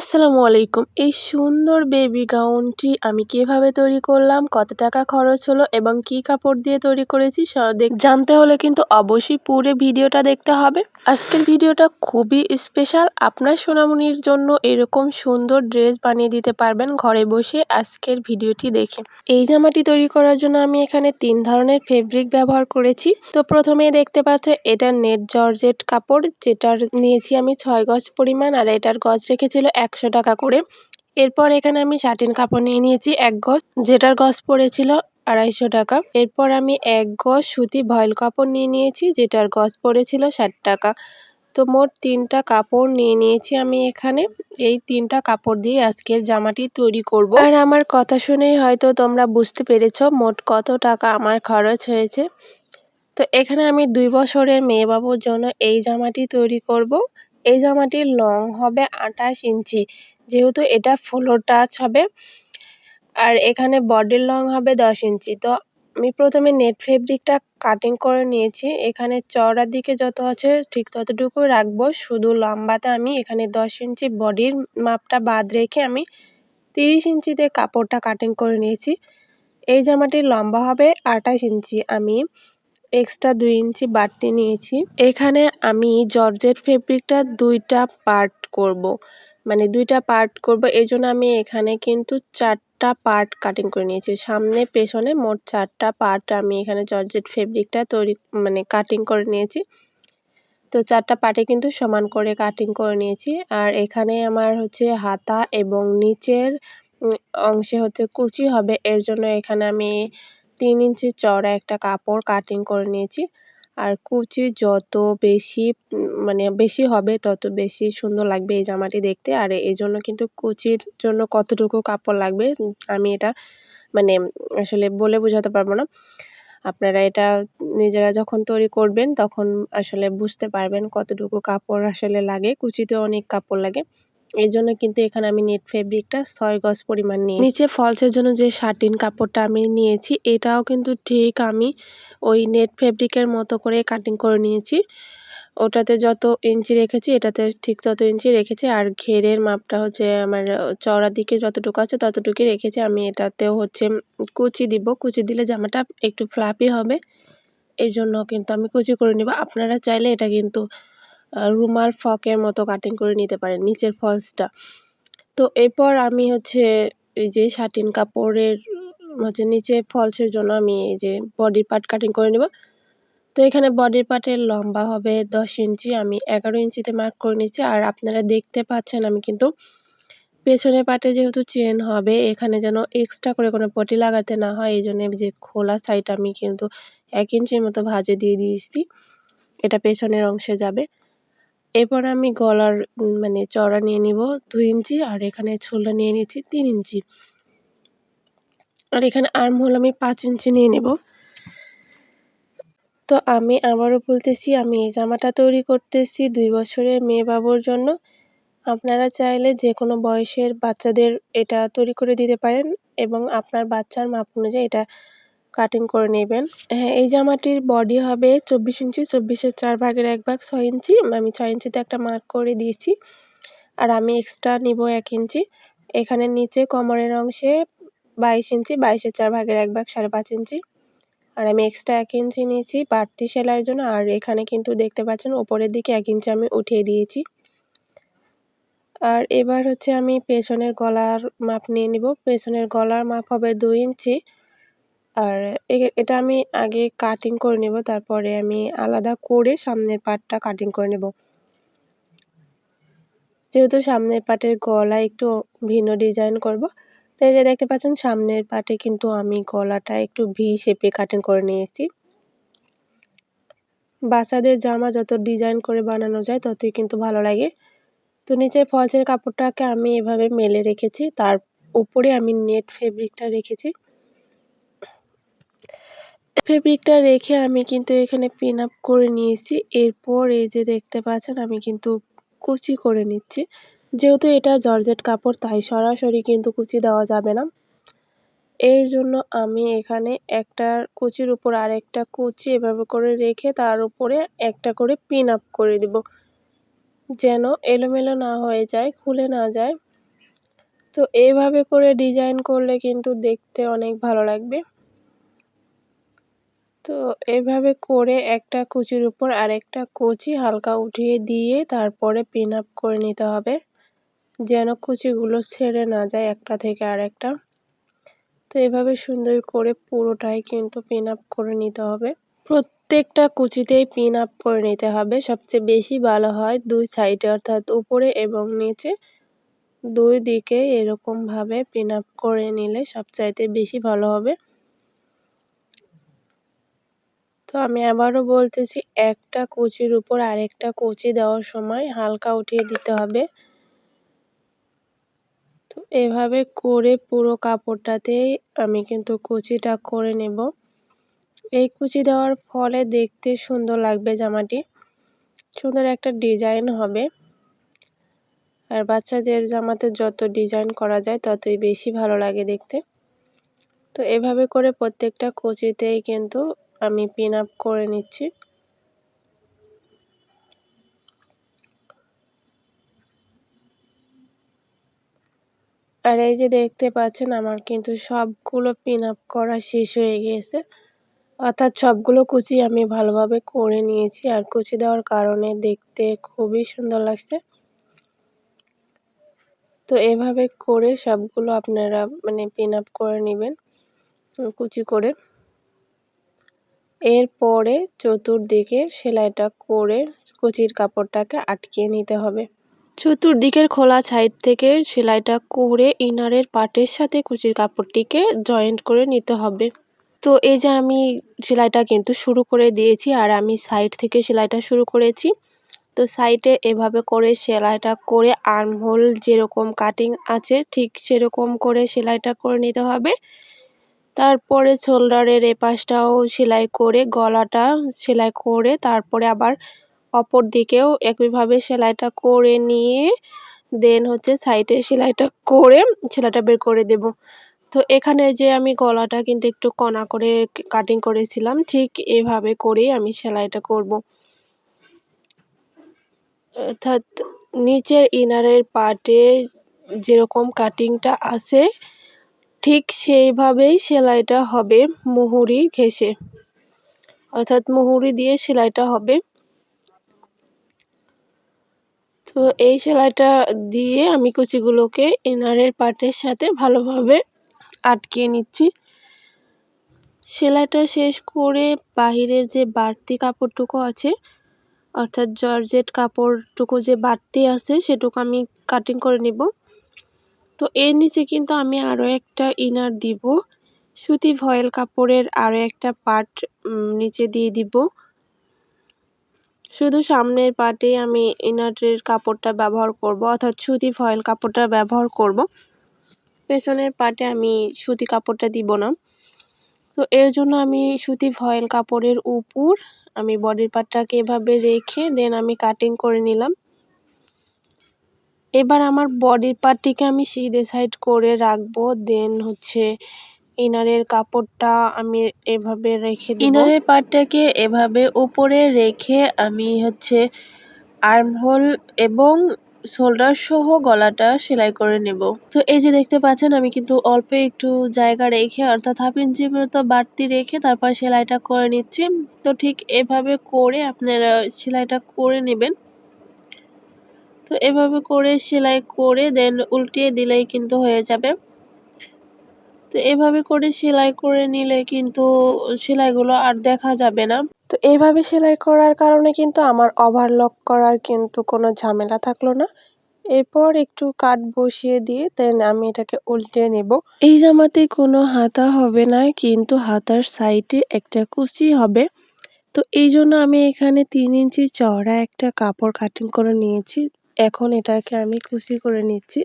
আসসালামু আলাইকুম। এই সুন্দর বেবি গাউনটি আমি কীভাবে তৈরি করলাম, কত টাকা খরচ হলো এবং কি কাপড় দিয়ে তৈরি করেছি জানতে হলে কিন্তু অবশ্যই পুরো ভিডিওটা দেখতে হবে। আজকের ভিডিওটা খুবই স্পেশাল আপনার সোনামনির জন্য এরকম সুন্দর ড্রেস বানিয়ে দিতে পারবেন ঘরে বসে আজকের ভিডিওটি দেখে। এই জামাটি তৈরি করার জন্য আমি এখানে তিন ধরনের ফেব্রিক ব্যবহার করেছি। তো প্রথমেই দেখতে পাচ্ছে, এটা নেট জর্জেট কাপড়, যেটার নিয়েছি আমি ছয় গজ পরিমাণ আর এটার গজ রেখেছিল একশো টাকা করে। এরপর এখানে আমি শাটিন কাপড় নিয়ে নিয়েছি, এক গজ। যেটার গজ পড়েছিল আড়াইশো টাকা। এরপর আমি এক গজ সুতি ভয়েল কাপড় নিয়ে নিয়েছি, যেটার গজ পড়েছিল ষাট টাকা। তো মোট তিনটা কাপড় নিয়ে নিয়েছি আমি এখানে। এই তিনটা কাপড় দিয়ে আজকের জামাটি তৈরি করব। আর আমার কথা শুনেই হয়তো তোমরা বুঝতে পেরেছ মোট কত টাকা আমার খরচ হয়েছে। তো এখানে আমি দুই বছরের মেয়ে বাবুর জন্য এই জামাটি তৈরি করব। এই জামাটির লং হবে আঠাশ ইঞ্চি। যেহেতু এটা ফ্লোর টাচ হবে, আর এখানে বডির লং হবে দশ ইঞ্চি। তো আমি প্রথমে নেট ফেব্রিকটা কাটিং করে নিয়েছি। এখানে চওড়ার দিকে যত আছে ঠিক ততটুকু রাখব। শুধু লম্বাতে আমি এখানে দশ ইঞ্চি বডির মাপটা বাদ রেখে আমি তিরিশ ইঞ্চিতে কাপড়টা কাটিং করে নিয়েছি। এই জামাটির লম্বা হবে আঠাশ ইঞ্চি। আমি এক্সট্রা দুই ইঞ্চি বাড়তি নিয়েছি। এখানে আমি জর্জেট ফেব্রিকটা দুইটা পার্ট করব। মানে দুইটা পার্ট করব। এই জন্য আমি এখানে কিন্তু চারটা পার্ট কাটিং করে নিয়েছি। সামনে, পেছনে মোট চারটা পার্ট আমি এখানে জর্জেট ফেব্রিকটা তৈরি মানে কাটিং করে নিয়েছি। তো চারটা পার্টে কিন্তু সমান করে কাটিং করে নিয়েছি। আর এখানে আমার হচ্ছে হাতা এবং নিচের অংশে হচ্ছে কুচি হবে। এর জন্য এখানে আমি তিন ইঞ্চি চড়া একটা কাপড় কাটিং করে নিয়েছি। আর কুচি যত বেশি মানে বেশি হবে তত বেশি সুন্দর লাগবে এই জামাটি দেখতে। আর এই জন্য কিন্তু কুচির জন্য কতটুকু কাপড় লাগবে, আমি এটা মানে আসলে বলে বোঝাতে পারব না। আপনারা এটা নিজেরা যখন তৈরি করবেন তখন আসলে বুঝতে পারবেন কতটুকু কাপড় আসলে লাগে। কুচিতে অনেক কাপড় লাগে। এই জন্য কিন্তু এখানে আমি নেট ফেব্রিকটা ছয় গজ পরিমাণ নিয়ে নিচে ফলসের জন্য যে শার্টিন কাপড়টা আমি নিয়েছি, এটাও কিন্তু ঠিক আমি ওই নেট ফেব্রিকের মতো করে কাটিং করে নিয়েছি। ওটাতে যত ইঞ্চি রেখেছি, এটাতে ঠিক তত ইঞ্চি রেখেছি। আর ঘেরের মাপটা হচ্ছে আমার চওড়ার দিকে যতটুকু আছে ততটুকুই রেখেছি। আমি এটাতেও হচ্ছে কুচি দিব। কুচি দিলে জামাটা একটু ফ্লাপি হবে। এই জন্য কিন্তু আমি কুচি করে নিব। আপনারা চাইলে এটা কিন্তু রুমাল ফকের মতো কাটিং করে নিতে পারেন, নিচের ফলসটা তো এরপর আমি হচ্ছে এই যে শাটিন কাপড়ের, হচ্ছে নিচে ফলসের জন্য আমি এই যে বডি পার্ট কাটিং করে নেব। তো এখানে বডির পার্টের লম্বা হবে দশ ইঞ্চি, আমি এগারো ইঞ্চিতে মার্ক করে নিচ্ছি। আর আপনারা দেখতে পাচ্ছেন আমি কিন্তু পেছনের পাটে যেহেতু চেন হবে, এখানে যেন এক্সট্রা করে কোনো পটি লাগাতে না হয়, এই জন্য যে খোলা সাইড আমি কিন্তু এক ইঞ্চির মতো ভাজে দিয়ে দিয়েছি। এটা পেছনের অংশে যাবে। এরপর আমি গলার মানে চড়া নিয়ে নিব দুই ইঞ্চি আর এখানে ছোলা নিয়ে নিচ্ছি তিন ইঞ্চি। আর এখানে আর্ম হোল আমি পাঁচ ইঞ্চি নিয়ে নেব। তো আমি আবারও বলতেছি, আমি এই জামাটা তৈরি করতেছি দুই বছরের মেয়ে বাবুর জন্য। আপনারা চাইলে যে কোনো বয়সের বাচ্চাদের এটা তৈরি করে দিতে পারেন এবং আপনার বাচ্চার মাপ অনুযায়ী এটা কাটিং করে নেবেন। হ্যাঁ এই জামাটির বডি হবে চব্বিশ ইঞ্চি, চব্বিশের চার ভাগের এক ভাগ ছয় ইঞ্চি। আমি ছয় ইঞ্চিতে একটা মার্ক করে দিয়েছি। আর আমি এক্সট্রা নিব এক ইঞ্চি। এখানে নিচে কোমরের অংশে বাইশ ইঞ্চি, বাইশের চার ভাগের এক ভাগ সাড়ে পাঁচ ইঞ্চি। আর আমি এক্সট্রা এক ইঞ্চি নিয়েছি বাড়তি সেলাইয়ের জন্য। আর এখানে কিন্তু দেখতে পাচ্ছেন, ওপরের দিকে এক ইঞ্চি আমি উঠিয়ে দিয়েছি। আর এবার হচ্ছে আমি পেছনের গলার মাপ নিয়ে নিব। পেছনের গলার মাপ হবে দুই ইঞ্চি। আর এটা আমি আগে কাটিং করে নেব, তারপরে আমি আলাদা করে সামনের পাটটা কাটিং করে নেব। যেহেতু সামনের পাটের গলা একটু ভিন্ন ডিজাইন করব, তো এই যে দেখতে পাচ্ছেন, সামনের পাটে কিন্তু আমি গলাটা একটু ভি শেপে কাটিং করে নিয়েছি। বাচ্চাদের জামা যত ডিজাইন করে বানানো যায়, ততই কিন্তু ভালো লাগে। তো নিচে ফলসের কাপড়টাকে আমি এভাবে মেলে রেখেছি, তার উপরে আমি নেট ফেব্রিকটা রেখেছি। ফেব্রিকটা রেখে আমি কিন্তু এখানে পিন আপ করে নিয়েছি। এরপর এই যে দেখতে পাচ্ছেন, আমি কিন্তু কুচি করে নিচ্ছি। যেহেতু এটা জর্জেট কাপড়, তাই সরাসরি কিন্তু কুচি দেওয়া যাবে না। এর জন্য আমি এখানে একটা কুচির উপর আরেকটা কুচি এভাবে করে রেখে তার উপরে একটা করে পিন আপ করে দিব। যেন এলোমেলো না হয়ে যায়, খুলে না যায়। তো এইভাবে করে ডিজাইন করলে কিন্তু দেখতে অনেক ভালো লাগবে। তো এভাবে করে একটা কুচির উপর আরেকটা কুচি হালকা উঠিয়ে দিয়ে তারপরে পিন আপ করে নিতে হবে। যেন কুচিগুলো ছেড়ে না যায় একটা থেকে আরেকটা। তো এভাবে সুন্দর করে পুরোটাই কিন্তু পিন আপ করে নিতে হবে। প্রত্যেকটা কুচিতেই পিন আপ করে নিতে হবে। সবচেয়ে বেশি ভালো হয় দুই সাইডে অর্থাৎ উপরে এবং নিচে। দুই দিকে এরকমভাবে পিন আপ করে নিলে সবচাইতে বেশি ভালো হবে। তো আমি আবারও বলতেছি, একটা কুচির উপর আরেকটা কুচি দেওয়ার সময় হালকা উঠিয়ে দিতে হবে। তো এভাবে করে পুরো কাপড়টাতেই আমি কিন্তু কুচিটা করে নেব। এই কুচি দেওয়ার ফলে দেখতে সুন্দর লাগবে জামাটি। সুন্দর একটা ডিজাইন হবে। আর বাচ্চাদের জামাতে যত ডিজাইন করা যায় ততই বেশি ভালো লাগে দেখতে। তো এভাবে করে প্রত্যেকটা কুচিতেই কিন্তু আমি পিন আপ করে নিচ্ছি। আর এই যে দেখতে পাচ্ছেন, আমার কিন্তু সবগুলো পিন আপ করা শেষ হয়ে গিয়েছে অর্থাৎ সবগুলো কুচি আমি ভালোভাবে করে নিয়েছি, আর কুচি দেওয়ার কারণে দেখতে খুবই সুন্দর লাগছে। তো এভাবে করে সবগুলো আপনারা মানে পিন আপ করে নেবেন, কুচি করে। এরপরে চতুর্দিকে সেলাইটা করে কুচির কাপড়টাকে আটকিয়ে নিতে হবে। চতুর্দিকের খোলা সাইড থেকে সেলাইটা করে ইনারের পাটের সাথে কুচির কাপড়টিকে জয়েন্ট করে নিতে হবে। তো এই যে আমি সেলাইটা কিন্তু শুরু করে দিয়েছি আর আমি সাইড থেকে সেলাইটা শুরু করেছি। তো সাইডে এভাবে করে সেলাইটা করে আর্মহোল যেরকম কাটিং আছে ঠিক সেরকম করে সেলাইটা করে নিতে হবে। তারপরে শোল্ডারের এপাশটাও সেলাই করে, গলাটা সেলাই করে, তারপরে আবার অপর দিকেও একইভাবে সেলাইটা করে নিয়ে, দেন হচ্ছে সাইডে সেলাইটা করে সেলাইটা বের করে দেব। তো এখানে যে আমি গলাটা কিন্তু একটু কণা করে কাটিং করেছিলাম, ঠিক এভাবে করেই আমি সেলাইটা করব। অর্থাৎ নিচের ইনারের পার্টে যেরকম কাটিংটা আছে ঠিক সেইভাবেই সেলাইটা হবে মুহুরি ঘেঁষে। অর্থাৎ মুহুরি দিয়ে সেলাইটা হবে। তো এই সেলাইটা দিয়ে আমি কুচিগুলোকে ইনারের পার্টের সাথে ভালোভাবে আটকিয়ে নিচ্ছি। সেলাইটা শেষ করে বাহিরের যে বাড়তি কাপড়টুকু আছে, অর্থাৎ জর্জেট কাপড়টুকু যে বাড়তি আছে, সেটুকু আমি কাটিং করে নিব। তো এর নিচে কিন্তু আমি আরও একটা ইনার দিব। সুতি ভয়েল কাপড়ের আরও একটা পার্ট নিচে দিয়ে দিব। শুধু সামনের পার্টে আমি ইনারের কাপড়টা ব্যবহার করব, অর্থাৎ সুতি ফয়েল কাপড়টা ব্যবহার করব। পেছনের পার্টে আমি সুতি কাপড়টা দিব না। তো এর জন্য আমি সুতি ফয়েল কাপড়ের উপর আমি বডির পার্টটাকে এভাবে রেখে দেন আমি কাটিং করে নিলাম। এবার আমার বডির পার্টটিকে আমি সিধে সাইড করে রাখব দেন হচ্ছে ইনারের কাপড়টা আমি এভাবে রেখে দিই ইনারের পার্টটাকে এভাবে উপরে রেখে আমি হচ্ছে আর্মহোল এবং শোল্ডার সহ গলাটা সেলাই করে নেব। তো এই যে দেখতে পাচ্ছেন, আমি কিন্তু অল্প একটু জায়গা রেখে, অর্থাৎ হাফ ইঞ্চি মতো বাড়তি রেখে তারপর সেলাইটা করে নিচ্ছি। তো ঠিক এভাবে করে আপনারা সেলাইটা করে নেবেন। তো এভাবে করে সেলাই করে দেন উল্টিয়ে দিলেই কিন্তু হয়ে যাবে। তো এভাবে করে সেলাই করে নিলে কিন্তু সেলাইগুলো আর দেখা যাবে না। তো এইভাবে সেলাই করার কারণে কিন্তু আমার ওভারলক করার কিন্তু কোনো ঝামেলা থাকল না। এরপর একটু কাট বসিয়ে দিয়ে দেন আমি এটাকে উল্টে নেব। এই জামাতে কোনো হাতা হবে না কিন্তু হাতার সাইডে একটা কুচি হবে। তো এই জন্য আমি এখানে তিন ইঞ্চি চওড়া একটা কাপড় কাটিং করে নিয়েছি। এখন এটাকে আমি কুচি করে নিচ্ছি।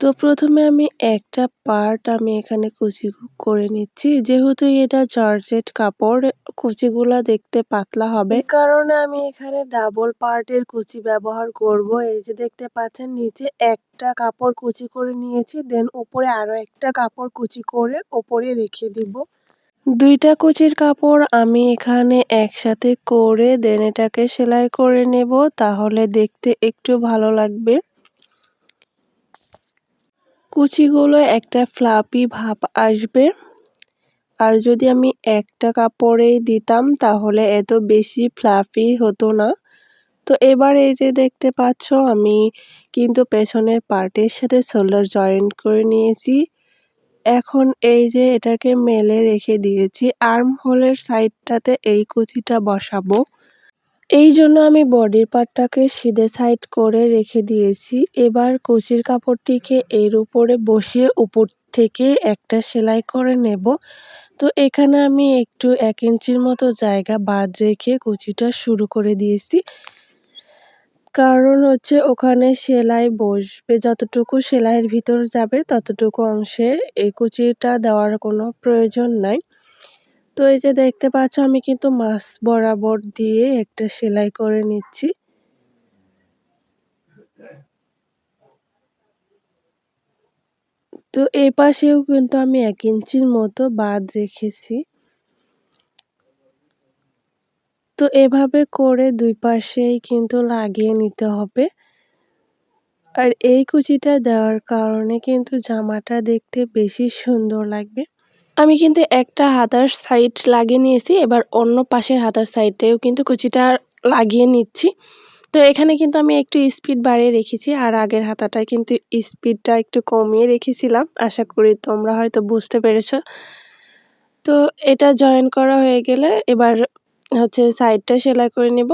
তো প্রথমে আমি একটা পার্ট আমি এখানে কুচি করে নিচ্ছি। যেহেতু এটা জর্জেট কাপড়, কুচিগুলো দেখতে পাতলা হবে। কারণে আমি এখানে ডাবল পার্টের কুচি ব্যবহার করব। এই যে দেখতে পাচ্ছেন, নিচে একটা কাপড় কুচি করে নিয়েছি দেন উপরে আরও একটা কাপড় কুচি করে ওপরে রেখে দিব। দুইটা কুচির কাপড় আমি এখানে একসাথে করে দেন এটাকে সেলাই করে নেব, তাহলে দেখতে একটু ভালো লাগবে। কুচিগুলো একটা ফ্লাপি ভাব আসবে। আর যদি আমি একটা কাপড়েই দিতাম, তাহলে এত বেশি ফ্লাফি হতো না। তো এবার এই যে দেখতে পাচ্ছ, আমি কিন্তু পেছনের পার্টের সাথে শোল্ডার জয়েন্ট করে নিয়েছি। এখন এই যে এটাকে মেলে রেখে দিয়েছি, আর্ম হোলের সাইডটাতে এই কুচিটা বসাবো। এই জন্য আমি বডির পার্টটাকে সিধে সাইড করে রেখে দিয়েছি। এবার কুচির কাপড়টিকে এর উপরে বসিয়ে উপর থেকে একটা সেলাই করে নেব। তো এখানে আমি একটু এক ইঞ্চির মতো জায়গা বাদ রেখে কুচিটা শুরু করে দিয়েছি। কারণ হচ্ছে ওখানে সেলাই বসবে, যতটুকু সেলাইয়ের ভিতর যাবে ততটুকু অংশে এই কুচিটা দেওয়ার কোনো প্রয়োজন নাই। তো এই যে দেখতে পাচ্ছ আমি কিন্তু মাছ বরাবর দিয়ে একটা সেলাই করে নিচ্ছি। তো এই পাশেও কিন্তু আমি এক ইঞ্চির মতো বাদ রেখেছি। তো এভাবে করে দুই পাশেই কিন্তু লাগিয়ে নিতে হবে। আর এই কুচিটা দেওয়ার কারণে কিন্তু জামাটা দেখতে বেশি সুন্দর লাগবে। আমি কিন্তু একটা হাতার সাইড লাগিয়ে নিয়েছি, এবার অন্য পাশের হাতার সাইডেও কিন্তু কুচিটা লাগিয়ে নিচ্ছি। তো এখানে কিন্তু আমি একটু স্পিড বাড়িয়ে রেখেছি, আর আগের হাতাটায় কিন্তু স্পিডটা একটু কমিয়ে রেখেছিলাম। আশা করি তোমরা হয়তো বুঝতে পেরেছ। তো এটা জয়েন করা হয়ে গেলে এবার হচ্ছে সাইডটা সেলাই করে নেব।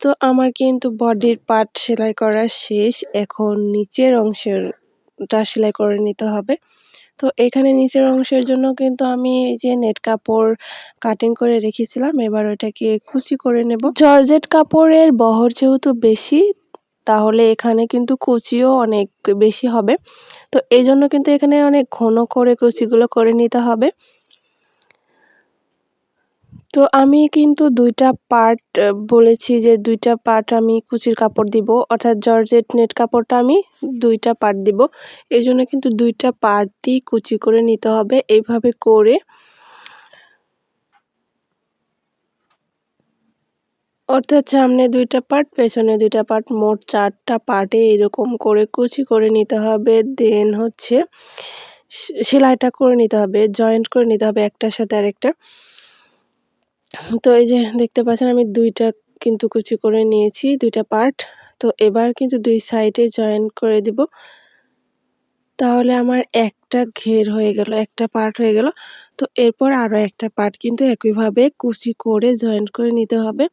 তো আমার কিন্তু বডির পার্ট সেলাই করা শেষ। এখন নিচের অংশেরটা সেলাই করে নিতে হবে। তো এখানে নিচের অংশের জন্য কিন্তু আমি এই যে নেট কাপড় কাটিং করে রেখেছিলাম। এবার ওটাকে কুচি করে নেব। জর্জেট কাপড়ের বহর যেহেতু বেশি, তাহলে এখানে কিন্তু কুচিও অনেক বেশি হবে। তো এই জন্য কিন্তু এখানে অনেক ঘন করে কুচিগুলো করে নিতে হবে। তো আমি কিন্তু দুইটা পার্ট বলেছি যে দুইটা পার্ট আমি কুচির কাপড় দিব। অর্থাৎ জর্জেট নেট কাপড়টা আমি দুইটা পার্ট দিব। এই জন্য কিন্তু দুইটা পার্টই কুচি করে নিতে হবে। এইভাবে করে অর্থাৎ সামনে দুইটা পার্ট পেছনে দুইটা পার্ট মোট চারটা পার্টে এরকম করে কুচি করে নিতে হবে। দেন হচ্ছে সেলাইটা করে নিতে হবে জয়েন্ট করে নিতে হবে একটার সাথে আরেকটা। তো এই যে দেখতে পাচ্ছেন আমি দুইটা কিন্তু কুচি করে নিয়েছি, দুইটা পার্ট। তো এবার কিন্তু দুই সাইডে জয়েন করে দিব। তাহলে আমার একটা ঘের হয়ে গেল, একটা পার্ট হয়ে গেল। তো এরপর আরও একটা পার্ট কিন্তু একইভাবে কুচি করে জয়েন করে নিতে হবে।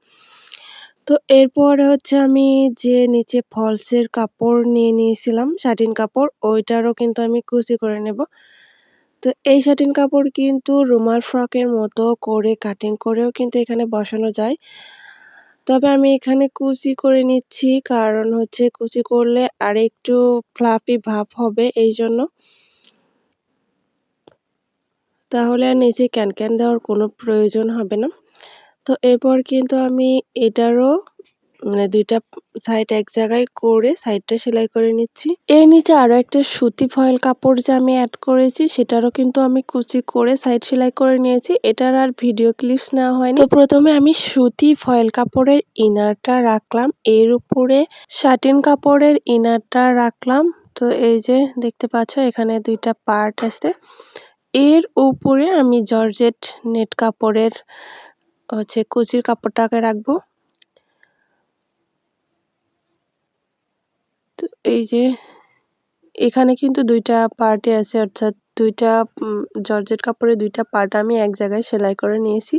তো এরপর হচ্ছে আমি যে নিচে ফলসের কাপড় নিয়ে নিয়েছিলাম শাটিন কাপড়, ওইটারও কিন্তু আমি কুচি করে নেব। তো এই শাটিন কাপড় কিন্তু রুমাল ফ্রকের মতো করে কাটিং করেও কিন্তু এখানে বসানো যায়। তবে আমি এখানে কুচি করে নিচ্ছি, কারণ হচ্ছে কুচি করলে আর একটু ফ্লাফি ভাব হবে এই জন্য তাহলে আর নিচে ক্যান ক্যান দেওয়ার কোনো প্রয়োজন হবে না। তো এরপর কিন্তু আমি এটারও মানে দুইটা সাইড এক জায়গায় করে সাইডটা সেলাই করে নিচ্ছি। এর নিচে আরও একটা সুতি ফয়েল কাপড় যে আমি অ্যাড করেছি, সেটারও কিন্তু আমি কুচি করে সাইড সেলাই করে নিয়েছি। এটার আর ভিডিও ক্লিপস নেওয়া হয়নি। তো প্রথমে আমি সুতি ফয়েল কাপড়ের ইনারটা রাখলাম। এর উপরে শাটিন কাপড়ের ইনারটা রাখলাম। তো এই যে দেখতে পাচ্ছ, এখানে দুইটা পার্ট আছে। এর উপরে আমি জর্জেট নেট কাপড়ের হচ্ছে কুচির কাপড়টাকে রাখব। এই যে এখানে কিন্তু দুইটা পার্টে আছে, অর্থাৎ দুইটা জর্জেট কাপড়ের দুইটা পার্ট আমি এক জায়গায় সেলাই করে নিয়েছি।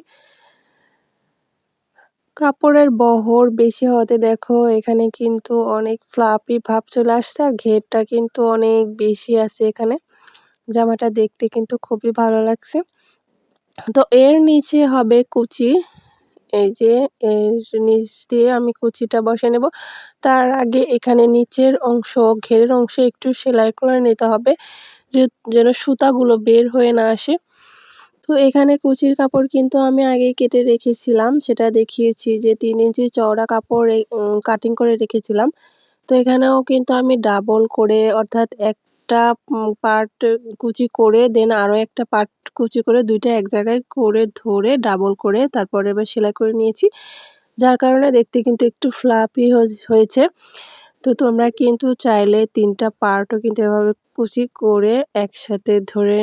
কাপড়ের বহর বেশি হতে দেখো এখানে কিন্তু অনেক ফ্লাপি ভাব চলে আসছে আর ঘেরটা কিন্তু অনেক বেশি আছে এখানে। জামাটা দেখতে কিন্তু খুবই ভালো লাগছে। তো এর নিচে হবে কুচি। এই যে, এর নিচ দিয়ে আমি কুচিটা বসে নেব। তার আগে এখানে নিচের অংশ, ঘেরের অংশ একটু সেলাই করে নিতে হবে, যে, যেন সুতাগুলো বের হয়ে না আসে। তো এখানে কুচির কাপড় কিন্তু আমি আগে কেটে রেখেছিলাম। সেটা দেখিয়েছি যে, তিন ইঞ্চি চওড়া কাপড় কাটিং করে রেখেছিলাম। তো এখানেও কিন্তু আমি ডাবল করে, অর্থাৎ একটা পার্ট কুচি করে দেন আরও একটা পার্ট কুচি করে, দুইটা এক জায়গায় করে ধরে ডাবল করে তারপরে এবার সেলাই করে নিয়েছি। যার কারণে দেখতে কিন্তু একটু ফ্লাপি হয়েছে। তো তোমরা কিন্তু চাইলে তিনটা পার্টও কিন্তু এভাবে কুচি করে একসাথে ধরে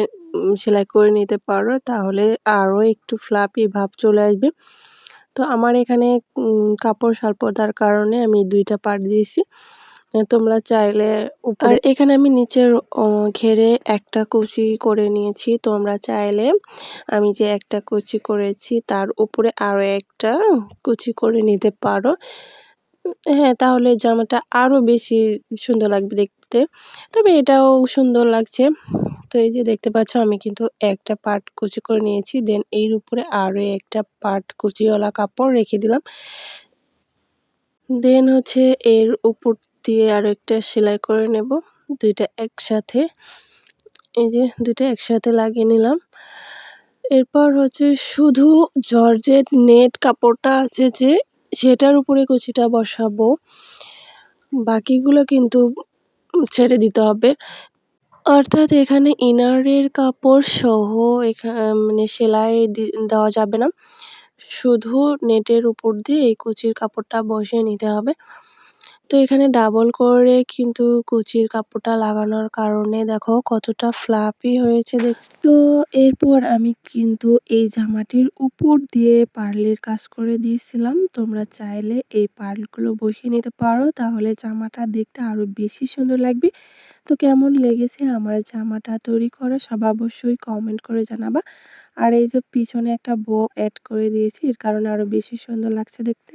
সেলাই করে নিতে পারো। তাহলে আরও একটু ফ্লাপি ভাব চলে আসবে। তো আমার এখানে কাপড় স্বল্পতার কারণে আমি দুইটা পার্ট দিয়েছি। তোমরা চাইলে আর এখানে আমি নিচের ঘেরে একটা কুচি করে নিয়েছি। তোমরা চাইলে আমি যে একটা কুচি করেছি, তার উপরে আরও একটা কুচি করে নিতে পারো। হ্যাঁ তাহলে জামাটা আরও বেশি সুন্দর লাগবে দেখতে। তবে এটাও সুন্দর লাগছে। তো এই যে দেখতে পাচ্ছ, আমি কিন্তু একটা পার্ট কুচি করে নিয়েছি। দেন এর উপরে আরও একটা পার্ট কুচিওয়ালা কাপড় রেখে দিলাম। দেন হচ্ছে এর উপর দিয়ে আরও একটা সেলাই করে নেব। দুইটা একসাথে। এই যে দুইটা একসাথে লাগিয়ে নিলাম। এরপর হচ্ছে শুধু জর্জেট নেট কাপড়টা আছে যে, সেটার উপরে কুচিটা বসাবো। বাকিগুলো কিন্তু ছেড়ে দিতে হবে। অর্থাৎ এখানে ইনারের কাপড় সহ এখানে মানে সেলাই দেওয়া যাবে না। শুধু নেটের উপর দিয়ে এই কুচির কাপড়টা বসিয়ে নিতে হবে। তো এখানে ডাবল করে কিন্তু কুচির কাপড়টা লাগানোর কারণে দেখো কতটা ফ্লাপি হয়েছে দেখ তো এরপর আমি কিন্তু এই জামাটির উপর দিয়ে পার্লের কাজ করে দিয়েছিলাম। তোমরা চাইলে এই পার্লগুলো বসিয়ে নিতে পারো, তাহলে জামাটা দেখতে আরও বেশি সুন্দর লাগবে। তো কেমন লেগেছে আমার জামাটা তৈরি করা সব অবশ্যই কমেন্ট করে জানাবা। আর এই যে পিছনে একটা বো অ্যাড করে দিয়েছি, এর কারণে আরও বেশি সুন্দর লাগছে দেখতে।